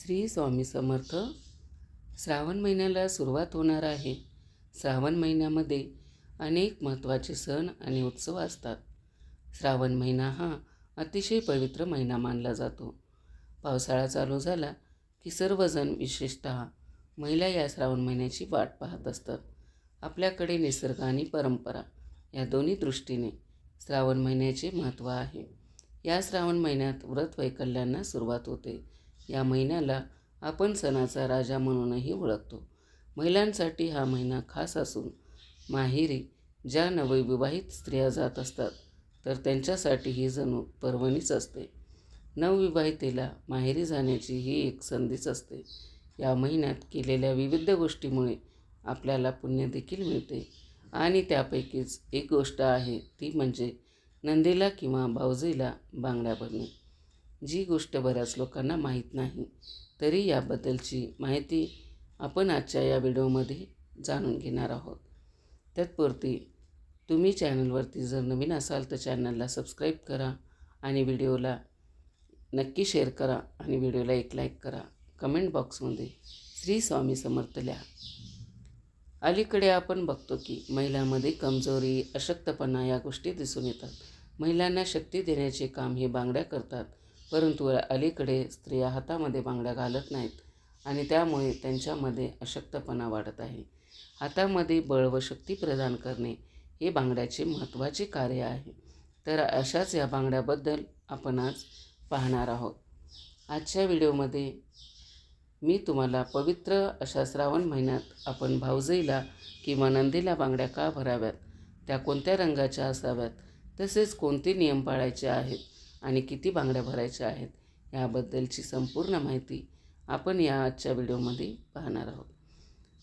श्री स्वामी समर्थ. श्रावण महिन्याला सुरुवात होणार आहे. श्रावण महिन्यामध्ये अनेक महत्त्वाचे सण आणि उत्सव असतात. श्रावण महिना हा अतिशय पवित्र महिना मानला जातो. पावसाळा चालू झाला की सर्वजण विशेषत महिला या श्रावण महिन्याची वाट पाहत असतात. आपल्याकडे निसर्ग आणि परंपरा या दोन्ही दृष्टीने श्रावण महिन्याचे महत्त्व आहे. या श्रावण महिन्यात व्रत वैकल्यांना सुरुवात होते. या महिन्याला आपण सणाचा राजा म्हणूनही ओळखतो. महिलांसाठी हा महिना खास असून माहेरी ज्या नवविवाहित स्त्रिया जात असतात तर त्यांच्यासाठी ही जणू पर्वणीच असते. नवविवाहितेला माहेरी जाण्याची ही एक संधीच असते. या महिन्यात केलेल्या विविध गोष्टीमुळे आपल्याला पुण्य देखील मिळते. आणि त्यापैकीच एक गोष्ट आहे ती म्हणजे नंदीला किंवा भाऊजीला बांगड्या भरणे. जी गोष्ट बऱ्याच लोकांना माहीत नाही तरी याबद्दलची माहिती आपण आजच्या या व्हिडिओमध्ये जाणून घेणार आहोत. तत्पुरती तुम्ही चॅनलवरती जर नवीन असाल तर चॅनलला सबस्क्राईब करा आणि व्हिडिओला नक्की शेअर करा आणि व्हिडिओला एक लाईक करा. कमेंट बॉक्समध्ये श्री स्वामी समर्थ अलीकडे आपण बघतो की महिलांमध्ये कमजोरी अशक्तपणा या गोष्टी दिसून येतात. महिलांना शक्ती देण्याचे काम हे बांगड्या करतात. परंतु अलीकडे स्त्रिया हातामध्ये बांगड्या घालत नाहीत आणि त्यामुळे त्यांच्यामध्ये अशक्तपणा वाढत आहे. हातामध्ये बळ व शक्ती प्रदान करणे हे बांगड्याचे महत्त्वाचे कार्य आहे. तर अशाच या बांगड्याबद्दल आपण आज पाहणार आहोत. आजच्या व्हिडिओमध्ये मी तुम्हाला पवित्र अशा श्रावण महिन्यात आपण भाऊजईला किंवा नंदीला बांगड्या का भराव्यात? त्या कोणत्या रंगाच्या असाव्यात? तसेच कोणते नियम पाळायचे आहेत? आणि किती बांगड्या भरायच्या आहेत याबद्दलची संपूर्ण माहिती आपण या आजच्या व्हिडिओमध्ये पाहणार आहोत.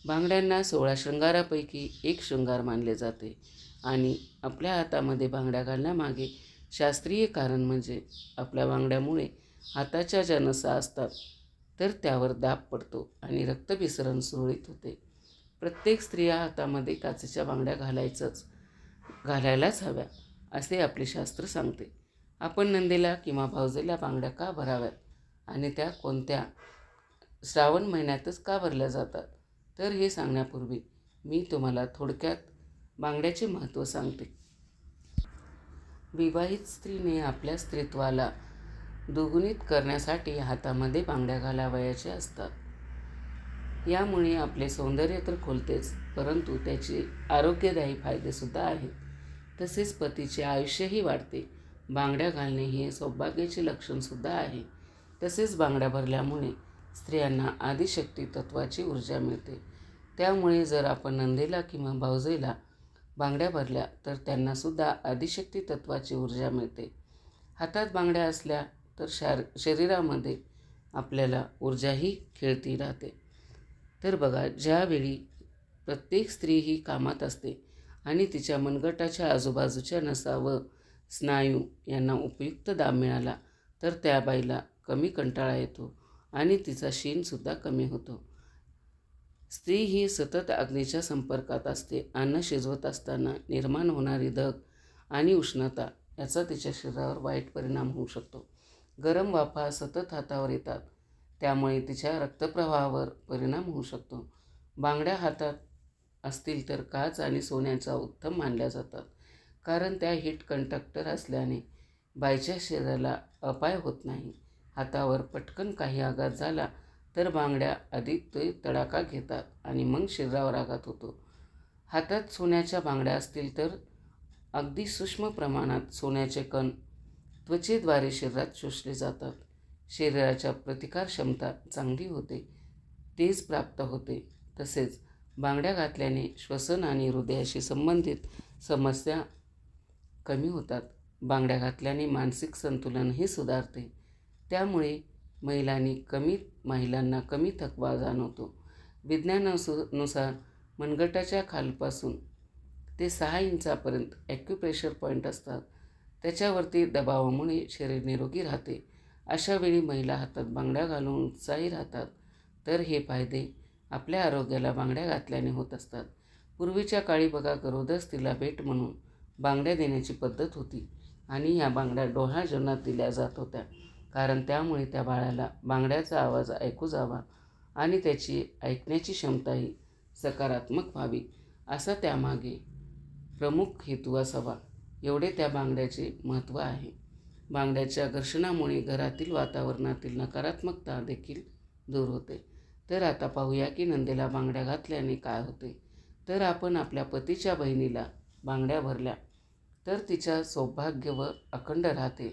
बांगड्यांना सोळा शृंगारापैकी एक शृंगार मानले जाते आणि आपल्या हातामध्ये बांगड्या घालण्यामागे शास्त्रीय कारण म्हणजे आपल्या बांगड्यामुळे हाताच्या ज्या नसा असतात तर त्यावर दाब पडतो आणि रक्तभिसरण सुरळीत होते. प्रत्येक स्त्रिया हातामध्ये काचेच्या बांगड्या घालायचंच घालायलाच हव्या असे आपले शास्त्र सांगते. आपण नंदीला किंवा भाऊजेला बांगड्या का भराव्यात? आणि त्या कोणत्या? श्रावण महिन्यातच का भरल्या जातात? तर हे सांगण्यापूर्वी मी तुम्हाला थोडक्यात बांगड्याचे महत्त्व सांगते. विवाहित स्त्रीने आपल्या स्त्रीत्वाला दुगुणित करण्यासाठी हातामध्ये बांगड्या घालावयाच्या असतात. यामुळे आपले सौंदर्य तर खोलतेच परंतु त्याचे आरोग्यदायी फायदेसुद्धा आहेत. तसेच पतीचे आयुष्यही वाढते. बांगड्या घालणे हे सौभाग्याचे लक्षणसुद्धा आहे. तसेच बांगड्या भरल्यामुळे स्त्रियांना आदिशक्ती तत्वाची ऊर्जा मिळते. त्यामुळे जर आपण नंदेला किंवा भावजेला बांगड्या भरल्या तर त्यांनासुद्धा आदिशक्ती तत्वाची ऊर्जा मिळते. हातात बांगड्या असल्या तर शार शरीरामध्ये आपल्याला ऊर्जाही खेळती राहते. तर बघा ज्यावेळी प्रत्येक स्त्री ही कामात असते आणि तिच्या मनगटाच्या आजूबाजूच्या नसा व स्नायू यांना उपयुक्त दाब मिळाला तर त्या बाईला कमी कंटाळा येतो आणि तिचा शीणसुद्धा कमी होतो. स्त्री ही सतत अग्नीच्या संपर्कात असते अन्न शिजवत असताना निर्माण होणारी धग आणि उष्णता याचा तिच्या शरीरावर वाईट परिणाम होऊ शकतो. गरम वाफा सतत हातावर येतात त्यामुळे तिच्या रक्तप्रवाहावर परिणाम होऊ शकतो. बांगड्या हातात असतील तर काच आणि सोन्याचा उत्तम मानल्या जातात. कारण त्या हिट कंडक्टर असल्याने बाईच्या शरीराला अपाय होत नाही. हातावर पटकन काही आघात झाला तर बांगड्या अधिक ते तडाखा घेतात आणि मग शरीरावर आघात होतो. हातात सोन्याच्या बांगड्या असतील तर अगदी सूक्ष्म प्रमाणात सोन्याचे कण त्वचेद्वारे शरीरात शोषले जातात. शरीराच्या प्रतिकार क्षमता चांगली होते तेज प्राप्त होते. तसेच बांगड्या घातल्याने श्वसन आणि हृदयाशी संबंधित समस्या कमी होतात. बांगड्या घातल्याने मानसिक संतुलनही सुधारते. त्यामुळे महिलांनी कमी महिलांना कमी थकवा जाणवतो. विज्ञानानुसार मनगटाच्या खालपासून ते सहा इंचापर्यंत ॲक्युप्रेशर पॉईंट असतात. त्याच्यावरती दबावामुळे शरीर निरोगी राहते. अशावेळी महिला हातात बांगड्या घालून उत्साही राहतात. तर हे फायदे आपल्या आरोग्याला बांगड्या घातल्याने होत असतात. पूर्वीच्या काळी बघा गरोदर स्त्रीला भेट म्हणून बांगड्या देण्याची पद्धत होती आणि या बांगड्या डोहाळ जेवणात दिल्या जात होत्या. कारण त्यामुळे त्या बाळाला बांगड्याचा आवाज ऐकू जावा आणि त्याची ऐकण्याची क्षमताही सकारात्मक व्हावी असा त्यामागे प्रमुख हेतू असावा. एवढे त्या बांगड्याचे महत्त्व आहे. बांगड्याच्या घर्षणामुळे घरातील वातावरणातील नकारात्मकता देखील दूर होते. तर आता पाहूया की नंदेला बांगड्या घातल्याने काय होते. तर आपण आपल्या पतीच्या बहिणीला बांगड्या भरल्या. तर तिच्या सौभाग्य व अखंड राहते.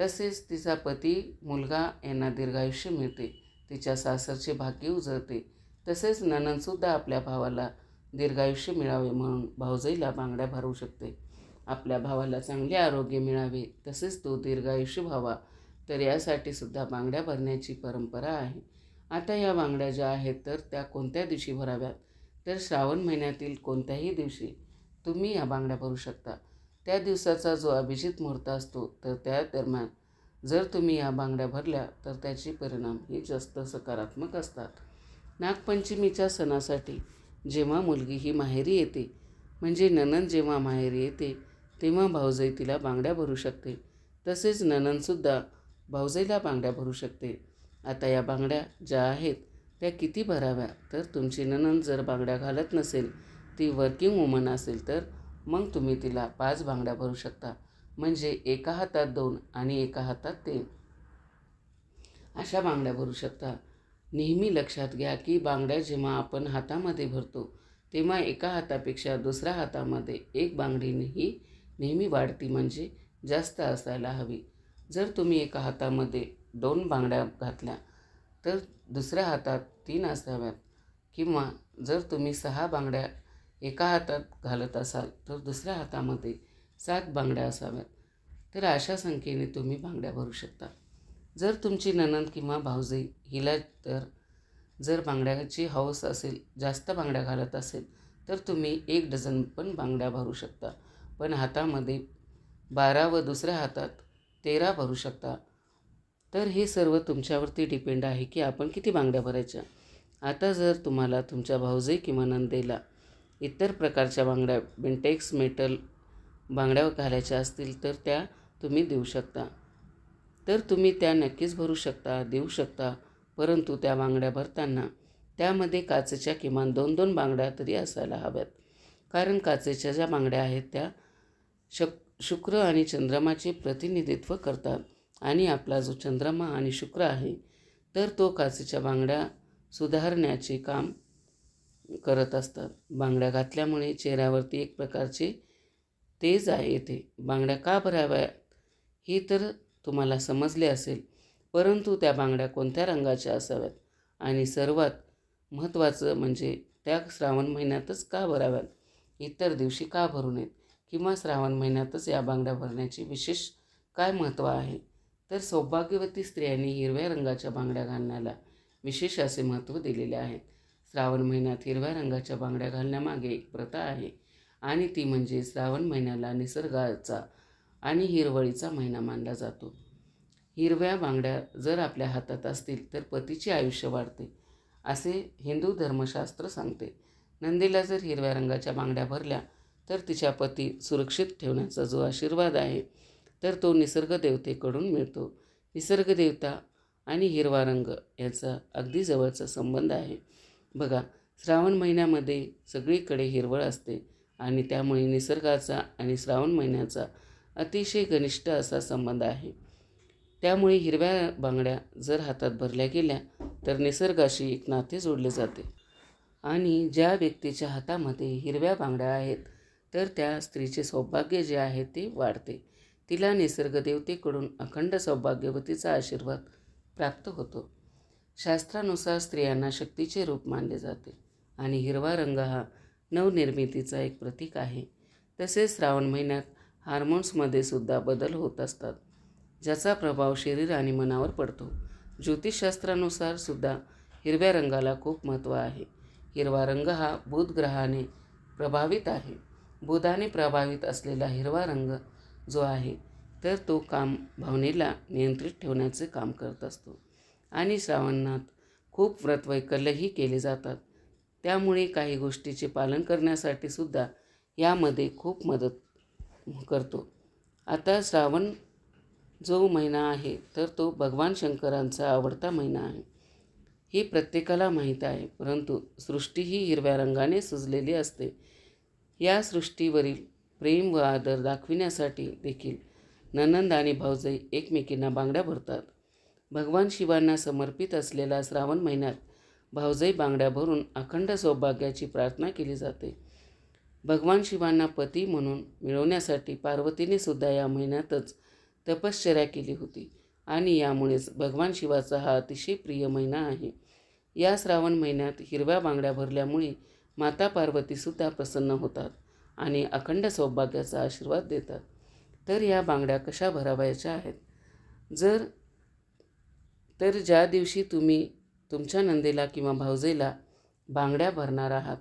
तसेच तिचा पती मुलगा यांना दीर्घायुष्य मिळते. तिच्या सासरचे भाग्य उजळते. तसेच ननंदसुद्धा आपल्या भावाला दीर्घायुष्य मिळावे म्हणून भाऊजाईला बांगड्या भरू शकते. आपल्या भावाला चांगले आरोग्य मिळावे तसेच तो दीर्घायुष्य व्हावा. तर यासाठी सुद्धा बांगड्या भरण्याची परंपरा आहे. आता या बांगड्या ज्या आहेत तर त्या कोणत्या दिवशी भराव्यात? तर श्रावण महिन्यातील कोणत्याही दिवशी तुम्ही या बांगड्या भरू शकता. त्या दिवसाचा जो अभिजित मुहूर्त असतो तर त्या दरम्यान जर तुम्ही या बांगड्या भरल्या तर त्याचे परिणाम हे जास्त सकारात्मक असतात. नागपंचमीच्या सणासाठी जेव्हा मुलगी ही माहेरी येते म्हणजे ननन जेव्हा माहेरी येते तेव्हा भाऊजाई तिला बांगड्या भरू शकते. तसेच नननसुद्धा भाऊजाईला बांगड्या भरू शकते. आता या बांगड्या ज्या आहेत त्या किती भराव्या? तर तुमची ननंद जर बांगड्या घालत नसेल ती वर्किंग वुमन असेल तर मग तुम्ही तिला पाच बांगड्या भरू शकता. म्हणजे एका हातात दोन आणि एका हातात तीन. अशा बांगड्या भरू शकता. नेहमी लक्षात घ्या की बांगड्या जेव्हा आपण हातामध्ये भरतो तेव्हा एका हातापेक्षा दुसऱ्या हातामध्ये एक बांगडी ही नेहमी वाढती म्हणजे जास्त असायला हवी. जर तुम्ही एका हातामध्ये दोन बांगड्या घातल्या तर दुसऱ्या हातात तीन असाव्यात. किंवा जर तुम्ही सहा बांगड्या एका हातात घालत असाल तर दुसऱ्या हातामध्ये सात बांगड्या असाव्यात. तर अशा संख्येने तुम्ही बांगड्या भरू शकता. जर तुमची ननंद किंवा भाऊजे हिला तर जर बांगड्याची हौस असेल जास्त बांगड्या घालत असेल तर तुम्ही एक डझन पण बांगड्या भरू शकता. पण हातामध्ये बारा व दुसऱ्या हातात तेरा भरू शकता. तर हे सर्व तुमच्यावरती डिपेंड आहे की आपण किती बांगड्या भरायच्या. आता जर तुम्हाला तुमच्या भाऊजे किंवा नंदेला इतर प्रकारच्या बांगड्या बिंटेक्स मेटल बांगड्या घालायच्या असतील तर त्या तुम्ही देऊ शकता. तर तुम्ही त्या नक्कीच भरू शकता देऊ शकता परंतु त्या बांगड्या भरताना त्यामध्ये काचेच्या किमान दोन दोन बांगड्या तरी असायला हव्यात. कारण काचेच्या ज्या बांगड्या आहेत त्या शक शुक्र आणि चंद्रमाचे प्रतिनिधित्व करतात आणि आपला जो चंद्रमा आणि शुक्र आहे तर तो काचेच्या बांगड्या सुधारण्याचे काम करत असतात. बांगड्या घातल्यामुळे चेहऱ्यावरती एक प्रकारचे तेज आहे येते. बांगड्या का भराव्या हे तर तुम्हाला समजले असेल. परंतु त्या बांगड्या कोणत्या रंगाच्या असाव्यात? आणि सर्वात महत्त्वाचं म्हणजे त्या श्रावण महिन्यातच का भराव्यात? इतर दिवशी का भरू नयेत? किंवा श्रावण महिन्यातच या बांगड्या भरण्याचे विशेष काय महत्त्व आहे? तर सौभाग्यवती स्त्रियांनी हिरव्या रंगाच्या बांगड्या घालण्याला विशेष असे महत्त्व दिलेले आहे. श्रावण महिन्यात हिरव्या रंगाच्या बांगड्या घालण्यामागे एक प्रथा आहे. आणि ती म्हणजे श्रावण महिन्याला निसर्गाचा आणि हिरवळीचा महिना मानला जातो. हिरव्या बांगड्या जर आपल्या हातात असतील तर पतीचे आयुष्य वाढते असे हिंदू धर्मशास्त्र सांगते. नंदीला जर हिरव्या रंगाच्या बांगड्या भरल्या तर तिच्या पती सुरक्षित ठेवण्याचा जो आशीर्वाद आहे तर तो निसर्गदेवतेकडून मिळतो. निसर्गदेवता आणि हिरवा रंग याचा अगदी जवळचा संबंध आहे. बघा श्रावण महिन्यामध्ये सगळीकडे हिरवळ असते आणि त्यामुळे निसर्गाचा आणि श्रावण महिन्याचा अतिशय घनिष्ठ असा संबंध आहे. त्यामुळे हिरव्या बांगड्या जर हातात भरल्या गेल्या तर निसर्गाशी एक नाते जोडले जाते. आणि ज्या व्यक्तीच्या हातामध्ये हिरव्या बांगड्या आहेत तर त्या स्त्रीचे सौभाग्य जे आहे ते वाढते. तिला निसर्गदेवतेकडून अखंड सौभाग्यवतीचा आशीर्वाद प्राप्त होतो. शास्त्रानुसार स्त्रियांना शक्तीचे रूप मानले जाते आणि हिरवा रंग हा नवनिर्मितीचा एक प्रतीक आहे. तसेच श्रावण महिन्यात हार्मोन्समध्ये सुद्धा बदल होत असतात ज्याचा प्रभाव शरीर आणि मनावर पडतो. ज्योतिषशास्त्रानुसार सुद्धा हिरव्या रंगाला खूप महत्त्व आहे. हिरवा रंग हा बुध ग्रहाने प्रभावित आहे. बुधाने प्रभावित असलेला हिरवा रंग जो आहे तर तो काम भावनेला नियंत्रित ठेवण्याचे काम करत असतो. आणि श्रावणात खूप व्रतवैकल्यही केले जातात. त्यामुळे काही गोष्टीचे पालन करण्यासाठी सुद्धा यामध्ये खूप मदत करतो. आता श्रावण जो महिना आहे तर तो भगवान शंकरांचा आवडता महिना आहे. हे प्रत्येकाला माहीत आहे परंतु सृष्टी ही हिरव्या रंगाने सुजलेली असते. या सृष्टीवरील प्रेम व आदर दाखविण्यासाठी देखील ननंद आणि भाऊजाई एकमेकींना बांगड्या भरतात. भगवान शिवांना समर्पित असलेल्या श्रावण महिन्यात भावजई बांगड्या भरून अखंड सौभाग्याची प्रार्थना केली जाते. भगवान शिवांना पती म्हणून मिळवण्यासाठी पार्वतीने सुद्धा या महिन्यातच तपश्चर्या केली होती आणि यामुळेच भगवान शिवाचा हा अतिशय प्रिय महिना आहे. या श्रावण महिन्यात हिरव्या बांगड्या भरल्यामुळे माता पार्वतीसुद्धा प्रसन्न होतात आणि अखंड सौभाग्याचा आशीर्वाद देतात. तर या बांगड्या कशा भरावायच्या आहेत? जर तर ज्या दिवशी तुम्ही तुमच्या नंदेला किंवा भावजेला बांगड्या भरणार आहात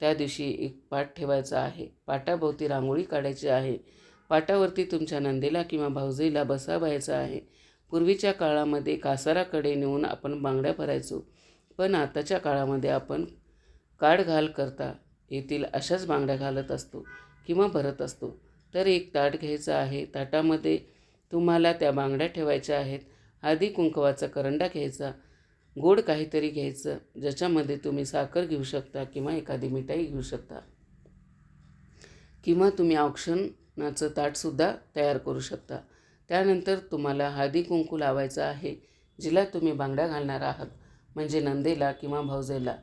त्या दिवशी एक पाट ठेवायचा आहे. पाटाभोवती रांगोळी काढायची आहे. पाटावरती तुमच्या नंदेला किंवा भावजेला बसावायचं आहे. पूर्वीच्या काळामध्ये कासाराकडे नेऊन आपण बांगड्या भरायचो. पण आताच्या काळामध्ये आपण काड घाल करता येथील अशाच बांगड्या घालत असतो किंवा भरत असतो. तर एक ताट घ्यायचं आहे. ताटामध्ये तुम्हाला त्या बांगड्या ठेवायच्या आहेत. हळदी कुंकवाचा करंडा घ्यायचा गोड काहीतरी घ्यायचं ज्याच्यामध्ये तुम्ही साखर घेऊ शकता किंवा एखादी मिठाई घेऊ शकता. किंवा तुम्ही औक्षणाचं ताटसुद्धा तयार करू शकता. त्यानंतर तुम्हाला हळदी कुंकू लावायचं आहे जिला तुम्ही बांगड्या घालणार आहात म्हणजे नंदेला किंवा भाऊजेला.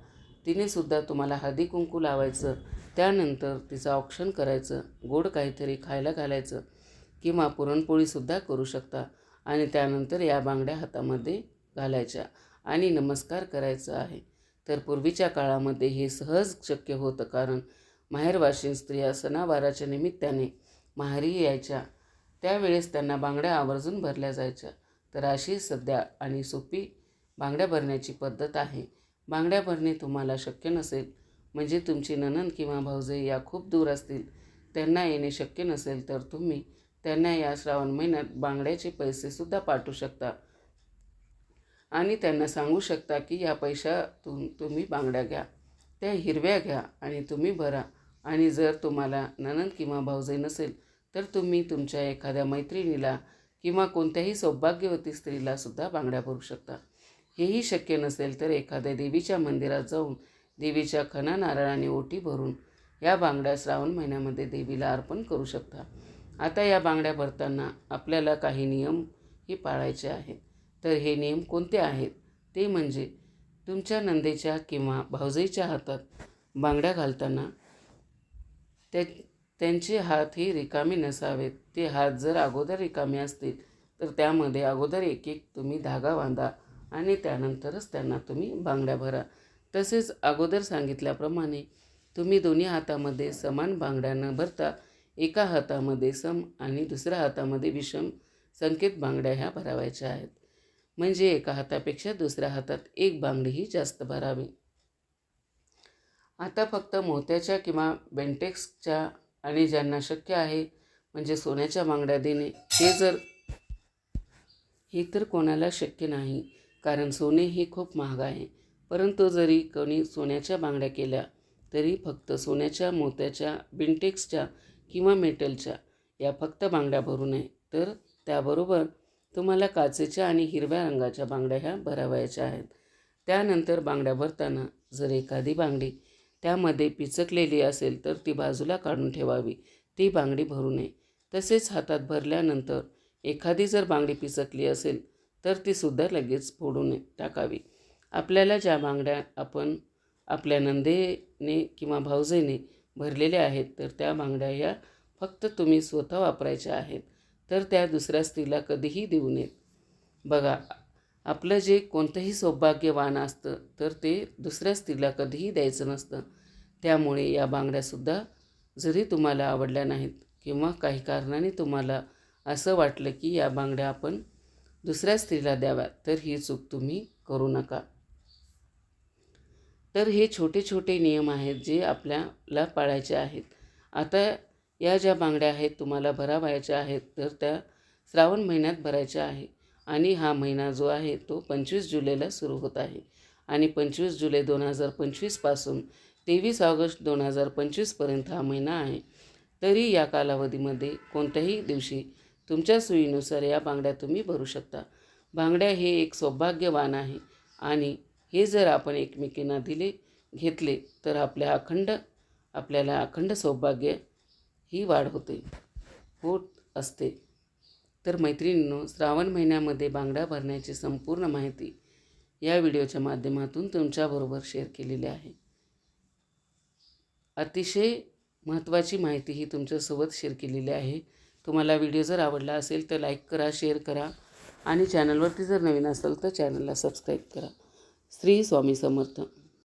तिनेसुद्धा तुम्हाला हळदी कुंकू लावायचं त्यानंतर तिचं औक्षण करायचं गोड काहीतरी खायला घालायचं किंवा पुरणपोळीसुद्धा करू शकता. आणि त्यानंतर या बांगड्या हातामध्ये घालायच्या आणि नमस्कार करायचा आहे. तर पूर्वीच्या काळामध्ये हे सहज शक्य होतं कारण माहेरवाशीन स्त्रिया सणावाराच्या निमित्ताने माहेरी यायच्या. त्यावेळेस त्यांना बांगड्या आवर्जून भरल्या जायच्या. तर अशी सध्या आणि सोपी बांगड्या भरण्याची पद्धत आहे. बांगड्या भरणे तुम्हाला शक्य नसेल म्हणजे तुमची ननंद किंवा भाऊजे या खूप दूर असतील त्यांना येणे शक्य नसेल तर तुम्ही त्यांना या श्रावण महिन्यात बांगड्याचे पैसेसुद्धा पाठवू शकता. आणि त्यांना सांगू शकता की या पैशातून तुम्ही बांगड्या घ्या त्या हिरव्या घ्या आणि तुम्ही भरा. आणि जर तुम्हाला ननंद किंवा भाऊजे नसेल तर तुम्ही तुमच्या एखाद्या मैत्रिणीला किंवा कोणत्याही सौभाग्यवती स्त्रीला सुद्धा बांगड्या भरू शकता. हेही शक्य नसेल तर एखाद्या देवीच्या मंदिरात जाऊन देवीच्या खना नारळाने ओटी भरून या बांगड्या श्रावण महिन्यामध्ये देवीला अर्पण करू शकता. आता या बांगड्या भरताना आपल्याला काही नियम हे पाळायचे आहेत. तर हे नियम कोणते आहेत? ते म्हणजे तुमच्या नंदेच्या किंवा भावजईच्या हातात बांगड्या घालताना त्या त्यांचे हात हे रिकामे नसावेत. ते हात जर अगोदर रिकामे असतील तर त्यामध्ये अगोदर एक एक तुम्ही धागा बांधा आणि त्यानंतरच त्यांना तुम्ही बांगड्या भरा. तसेच अगोदर सांगितल्याप्रमाणे तुम्ही दोन्ही हातामध्ये समान बांगड्या न भरता एका हातामध्ये सम आणि दुसऱ्या हातामध्ये विषम संकेत बांगड्या ह्या भरावायच्या आहेत. म्हणजे एका हातापेक्षा दुसऱ्या हातात एक बांगडीही जास्त भरावी. आता फक्त मोत्याच्या किंवा बेंटेक्सच्या आणि ज्यांना शक्य आहे म्हणजे सोन्याच्या बांगड्या देणे हे जर हे तर कोणाला शक्य नाही कारण सोने हे खूप महाग आहे. परंतु जरी कोणी सोन्याच्या बांगड्या केल्या तरी फक्त सोन्याच्या मोत्याच्या बिंटेक्सच्या किंवा मेटलच्या या फक्त बांगड्या भरू नये. तर त्याबरोबर तुम्हाला काचेच्या आणि हिरव्या रंगाच्या बांगड्या ह्या भरावायच्या आहेत. त्यानंतर बांगड्या भरताना जर एखादी बांगडी त्यामध्ये पिचकलेली असेल तर ती बाजूला काढून ठेवावी. ती बांगडी भरू नये. तसेच हातात भरल्यानंतर एखादी जर बांगडी पिचकली असेल तर तीसुद्धा लगेच फोडून टाकावी. आपल्याला ज्या बांगड्या आपण आपल्या नंदेने किंवा भाऊजेने भरलेल्या आहेत तर त्या बांगड्या या फक्त तुम्ही स्वतः वापरायच्या आहेत तर त्या दुसऱ्या स्त्रीला कधीही देऊ नयेत. बघा आपलं जे कोणतंही सौभाग्यवान असतं तर ते दुसऱ्या स्त्रीला कधीही द्यायचं नसतं. त्यामुळे या बांगड्यासुद्धा जरी तुम्हाला आवडल्या नाहीत किंवा काही कारणाने तुम्हाला असं वाटलं की या बांगड्या आपण दुसऱ्या स्त्रीला द्याव्यात तर ही चूक तुम्ही करू नका. तर हे छोटे छोटे नियम आहेत जे आपल्याला पाळायचे आहेत. आता या ज्या बांगड्या आहेत तुम्हाला भरावायच्या आहेत तर त्या श्रावण महिन्यात भरायच्या आहे. आणि हा महिना जो आहे तो पंचवीस जुलैला सुरू होत आहे. आणि पंचवीस जुलै दोन हजार पंचवीसपासून तेवीस ऑगस्ट दोन हजार पंचवीसपर्यंत हा महिना आहे. तरी या कालावधीमध्ये कोणत्याही दिवशी तुमच्या सोयीनुसार या बांगड्या तुम्ही भरू शकता. बांगड्या हे एक सौभाग्यवान आहे. आणि हे जर आपण एकमेकींना दिले घेतले तर आपल्या अखंड आपल्याला अखंड सौभाग्य ही वाढ होते होत असते. तर मैत्रिणींनो श्रावण महिन्यामध्ये बांगड्या भरण्याची संपूर्ण माहिती या व्हिडिओच्या माध्यमातून तुमच्याबरोबर शेअर केलेली आहे. अतिशय महत्त्वाची माहिती ही तुमच्यासोबत शेअर केलेली आहे. तुम्हाला व्हिडिओ जर आवडला असेल तर लाईक करा शेअर करा आणि चॅनलवरती जर नवीन असेल तर चॅनलला सबस्क्राईब करा. श्री स्वामी समर्थ.